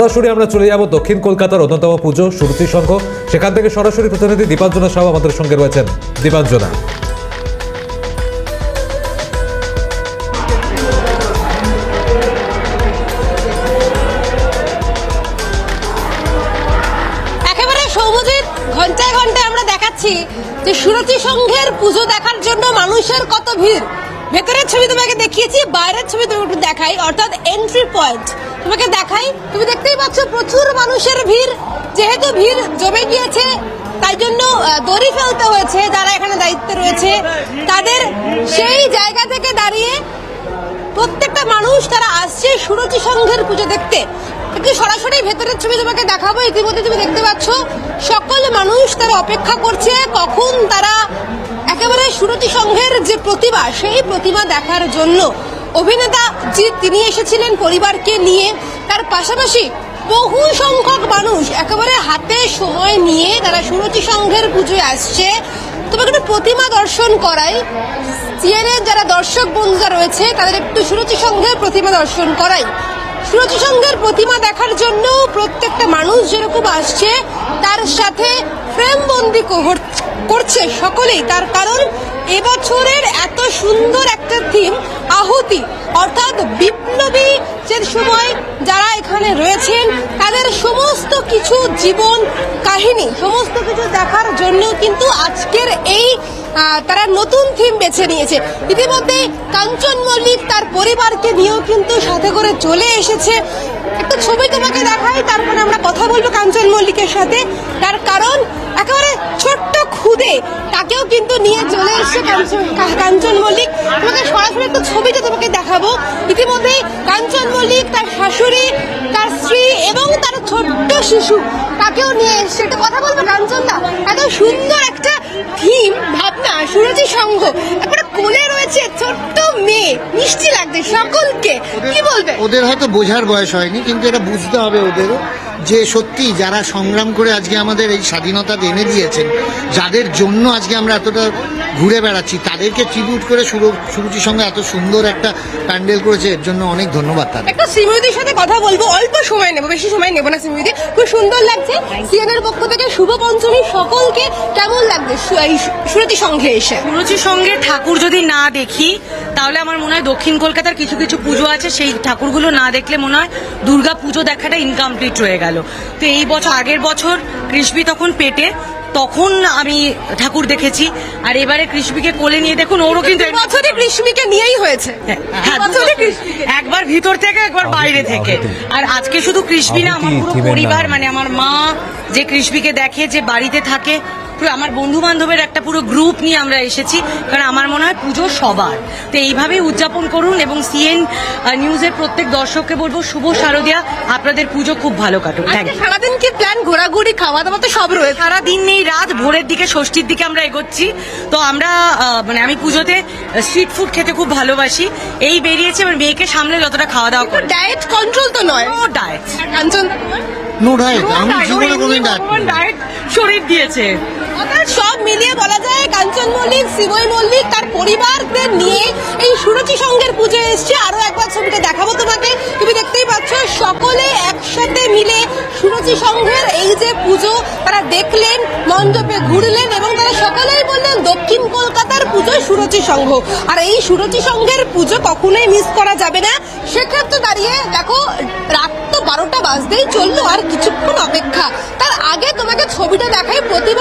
সরাসরি আমরা চলে যাব দক্ষিণ কলকাতার অন্যতম পুজো সুরতি সংঘ। সেখান থেকে সরাসরি প্রতিনিধি দীপাঞ্জনা সাহু আমাদের সঙ্গে রয়েছেন। দীপাঞ্জনা। ঘন্টায় ঘন্টায় আমরা দেখাচ্ছি যে সুরতি সংঘের পুজো দেখার জন্য মানুষের কত ভিড়। ভেতরের ছবি তোমাকে দেখিয়েছি, বাইরের ছবি তোমাকে একটু দেখাই, অর্থাৎ এন্ট্রি পয়েন্ট তোমাকে দেখাই। তুমি দেখতেই পাচ্ছ প্রচুর মানুষের ভিড়। যেহেতু ভিড় জমে গিয়েছে, তাই জন্য দড়ি ফেলতে হয়েছে যারা এখানে দায়িত্বে রয়েছে। তাদের সেই জায়গা থেকে দাঁড়িয়ে প্রত্যেকটা মানুষ তারা আসছে সুরতি সংঘের পুজো দেখতে। একটু সরাসরি ভেতরের ছবি তোমাকে দেখাবো। ইতিমধ্যে তুমি দেখতে পাচ্ছ, সকল মানুষ তারা অপেক্ষা করছে কখন তারা একেবারে সুরতি সংঘের যে প্রতিভা সেই প্রতিভা দেখার জন্য। অভিনেতা জি তিনি এসেছিলেন পরিবারকে নিয়ে, তার পাশাপাশি বহু সংখ্যক মানুষ একেবারে হাতে সময় নিয়ে তারা সুরতি সংঘের পুজোয় আসছে। তোমাকে একটু প্রতিমা দর্শন করাই, সিএনএর যারা দর্শক বন্ধুরা রয়েছে, তাদের একটু সুরতি সংঘের প্রতিমা দর্শন করাই। সুরতি সংঘের প্রতিমা দেখার জন্য প্রত্যেকটা মানুষ যেরকম আসছে, তার সাথে ফ্রেম বন্দি করছে সকলেই। তার কারণ এবছরের এত সুন্দর আহুতি অর্থাৎ বিপ্লবী যে সময় যারা এখানে রয়েছেন, তাদের সমস্ত কিছু জীবন কাহিনী, সমস্ত কিছু দেখার জন্য কিন্তু আজকের এই তারা নতুন থিম বেছে নিয়েছে। ইতিমধ্যে কাঞ্চন মল্লিক তার পরিবারকে নিয়েও কিন্তু সাথে করে চলে এসেছে। একটা ছবি তোমাকে দেখাই, তারপরে আমরা কথা বলব কাঞ্চন মল্লিকের সাথে। তার কারণ, একেবারে ছোট্ট খুদে, তাকেও কিন্তু নিয়ে চলে এসেছে কাঞ্চন কাঞ্চন মল্লিক। তোমাকে সরাসরি একটু ছবিটা তোমাকে দেখাবো। ইতিমধ্যে কাঞ্চন মল্লিক, তার শাশুড়ি, তার স্ত্রী এবং তার ছোট্ট শিশু, তাকেও নিয়ে এসেছে। একটু কথা বলব কাঞ্চনদা? এত সুন্দর একটা থিম, ভাবনা সুরজি সংঘ। একবারে কোলে রয়েছে ছোট্ট মেয়ে, মিষ্টি লাগছে সকলকে। কি বলবে? ওদের হয়তো বোঝার বয়স হয়নি কিন্তু এটা বুঝতে হবে ওদেরও যে সত্যি যারা সংগ্রাম করে আজকে আমাদের এই স্বাধীনতা এনে দিয়েছেন যাদের জন্য আজকে আমরা এতটা ঘুরে বেড়াচ্ছি তাদেরকে ট্রিবিউট করে সুর- সুরুচির সঙ্গে এত সুন্দর একটা প্যান্ডেল করেছে এর জন্য অনেক ধন্যবাদ তাদের। একটা শ্রীমতির সাথে কথা বলব অল্প সময় নেব বেশি সময় নেব না শ্রীমতি খুব সুন্দর লাগছে। সিএনের পক্ষ থেকে শুভ পঞ্চমী সকলকে কেমন লাগছে সু- সুরতি সংঘে এসে? সুরুচির সঙ্গে ঠাকুর যদি না দেখি তাহলে আমার মনে হয় দক্ষিণ কলকাতার কিছু কিছু পুজো আছে সেই ঠাকুরগুলো না দেখলে মনে হয় দুর্গা পুজো দেখাটা ইনকমপ্লিট রয়ে গেল। তো এই বছর আগের বছর কৃষ্ণবি তখন পেটে তখন আমি ঠাকুর দেখেছি। আর এবারে কৃষ্ণবিকে কোলে নিয়ে দেখুন ওরও কিন্তু বছরে কৃষ্মিকে নিয়েই হয়েছে। হ্যাঁ, বছরে কৃষ্মিকে একবার ভিতর থেকে একবার বাইরে থেকে। আর আজকে শুধু কৃষ্ণবি না আমার পুরো পরিবার মানে আমার মা যে কৃষ্ণবিকে দেখে যে বাড়িতে থাকে পুরো আমার বন্ধু বান্ধবের একটা পুরো গ্রুপ নিয়ে আমরা এসেছি কারণ আমার মনে হয় পুজো সবার। তো এইভাবেই উদযাপন করুন এবং সিএন নিউজের প্রত্যেক দর্শককে বলব শুভ শারদিয়া। আপনাদের পুজো খুব ভালো কাটুক। থ্যাংক সারাদিন কি প্ল্যান ঘোরাঘুরি খাওয়া দাওয়া তো সব রয়েছে। সারা দিন নেই রাত ভোরের দিকে ষষ্ঠীর দিকে আমরা এগোচ্ছি। তো আমরা মানে আমি পুজোতে স্ট্রিট ফুড খেতে খুব ভালোবাসি। এই বেরিয়েছে আমার মেয়েকে সামলে যতটা খাওয়া দাওয়া করে ডায়েট কন্ট্রোল তো নয়। ও ডায়েট কাঞ্চন নো ডায়েট আমি জীবনে কোনো ডায়েট শরীর দিয়েছে। সব মিলিয়ে বলা যায় কাঞ্চন মল্লিক সিময় মল্লিক তার পরিবারদের নিয়ে এই সুরচি সংঘের পুজো এসছে। আরও একবার ছবিটা দেখাবো তোমাকে। তুমি দেখতেই পাচ্ছ সকলে একসাথে মিলে সুরচি সংঘের এই যে পুজো তারা দেখলেন মণ্ডপে ঘুরলেন এবং তারা সকলেই বললেন দক্ষিণ কলকাতার পুজো সুরচি সংঘ আর এই সুরচি সংঘের পুজো কখনোই মিস করা যাবে না। সেক্ষেত্রে দাঁড়িয়ে দেখো বাজতেই চলল আর কিছুক্ষণ অপেক্ষা। তার আগে তোমাকে ছবিটা দেখাই প্রতিবার